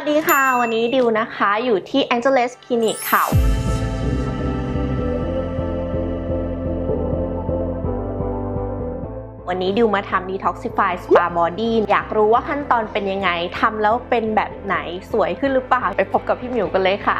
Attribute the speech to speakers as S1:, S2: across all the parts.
S1: วัสดีค่ะ วันนี้ดิวนะคะอยู่ที่ Angeles Clinic ค่ะวันนี้ดิวมาทำ Detoxify Spa Body อยากรู้ว่าขั้นตอนเป็นยังไงทำแล้วเป็นแบบไหนสวยขึ้นหรือเปล่า ไปพบกับพี่หมิวกันเลยค่ะ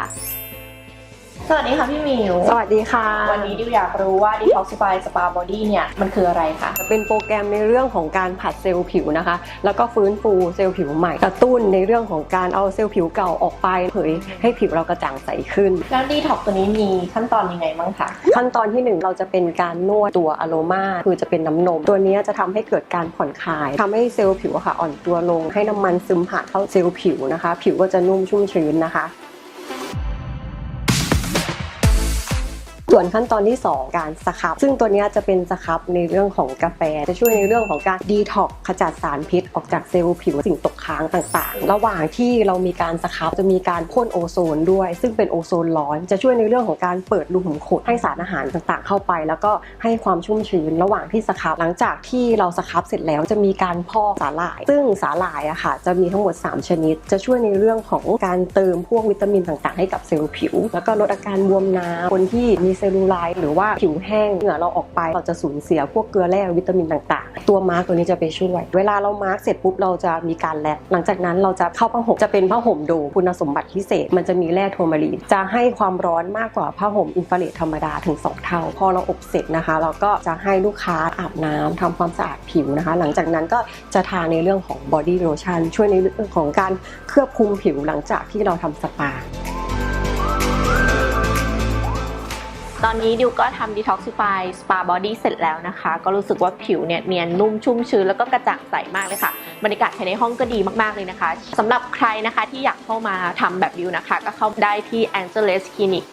S1: สวัสดีค่ะพี่หมิว
S2: สวัสดีค่ะ
S1: วันนี้ดิวอยากรู้ว่า Detoxify Spa Body เนี่ย มันคืออะไรคะ
S2: เป็นโปรแกรมในเรื่องของการผัดเซลล์ผิวนะคะ แล้วก็ฟื้นฟูเซลล์ผิวใหม่ กระตุ้นในเรื่องของการเอาเซลล์ผิวเก่าออกไป เผยให้ผิวเรากระจ่างใสขึ้น
S1: แล้ว Detox ตัวนี้มีขั้นตอนยังไงบ้างคะ
S2: ขั้นตอนที่หนึ่งเราจะเป็นการนวดตัวอะโลมาคือจะเป็นน้ำนม ตัวนี้จะทำให้เกิดการผ่อนคลายทำให้เซลล์ผิวอะค่ะอ่อนตัวลง ให้น้ำมันซึมผ่านเข้าเซลล์ผิวนะคะ ผิวก็จะนุ่มชุ่มชื้นนะคะ ส่วนขั้นตอนที่ 2 การสครับ ซึ่งตัวนี้จะเป็นสครับในเรื่องของกาแฟ จะช่วยในเรื่องของการดีท็อกขจัดสารพิษ ออกจากเซลล์ผิวสิ่งตกค้างต่างๆ ระหว่างที่เรามีการสครับจะมีการพ่นโอโซนด้วย ซึ่งเป็นโอโซนร้อน จะช่วยในเรื่องของการเปิดรูขุมขนให้สารอาหารต่างๆ เข้าไป แล้วก็ให้ความชุ่มชื้นระหว่างที่สครับ หลังจากที่เราสครับเสร็จแล้วจะมีการพอกสาหร่าย ซึ่งสาหร่ายอะค่ะจะมีทั้งหมด 3 ชนิด จะช่วยในเรื่องของการเติมพวกวิตามินต่างๆ ให้กับเซลล์ผิว แล้วก็ลดอาการบวมน้ำคนที่มีเซลลูไลท์หรือว่าผิวแห้งเหงื่อเราออกไป เราจะสูญเสียพวกเกลือแร่วิตามินต่างๆ ตัวมาร์กตัวนี้จะไปช่วย เวลาเรามาร์กเสร็จปุ๊บเราจะมีการแลกหลังจากนั้นเราจะเข้าผ้าห่มจะเป็นผ้าห่มโดคุณสมบัติพิเศษ มันจะมีแร่โทมารีนจะให้ความร้อนมากกว่าผ้าห่มอินฟราเรดธรรมดาถึง 2 เท่า พอเราอบเสร็จนะคะ เราก็จะให้ลูกค้าอาบน้ำทำความสะอาดผิวนะคะ หลังจากนั้นก็จะทาในเรื่องของบอดี้โลชั่นช่วยในเรื่องของการเคลือบคลุมผิวหลังจากที่เราทำสปา
S1: อนนี้ดิวก็ทำ Detoxify Spa Body เสร็จแล้วนะคะ ก็รู้สึกว่าผิวเนี่ยเนียนนุ่มชุ่มชื้นแล้วก็กระจ่างใสมากเลยค่ะ บรรยากาศภายในห้องก็ดีมากๆเลยนะคะสำหรับใครนะคะที่อยากเข้ามาทำแบบดิวนะคะ ก็เข้าได้ที่ Angeles Clinic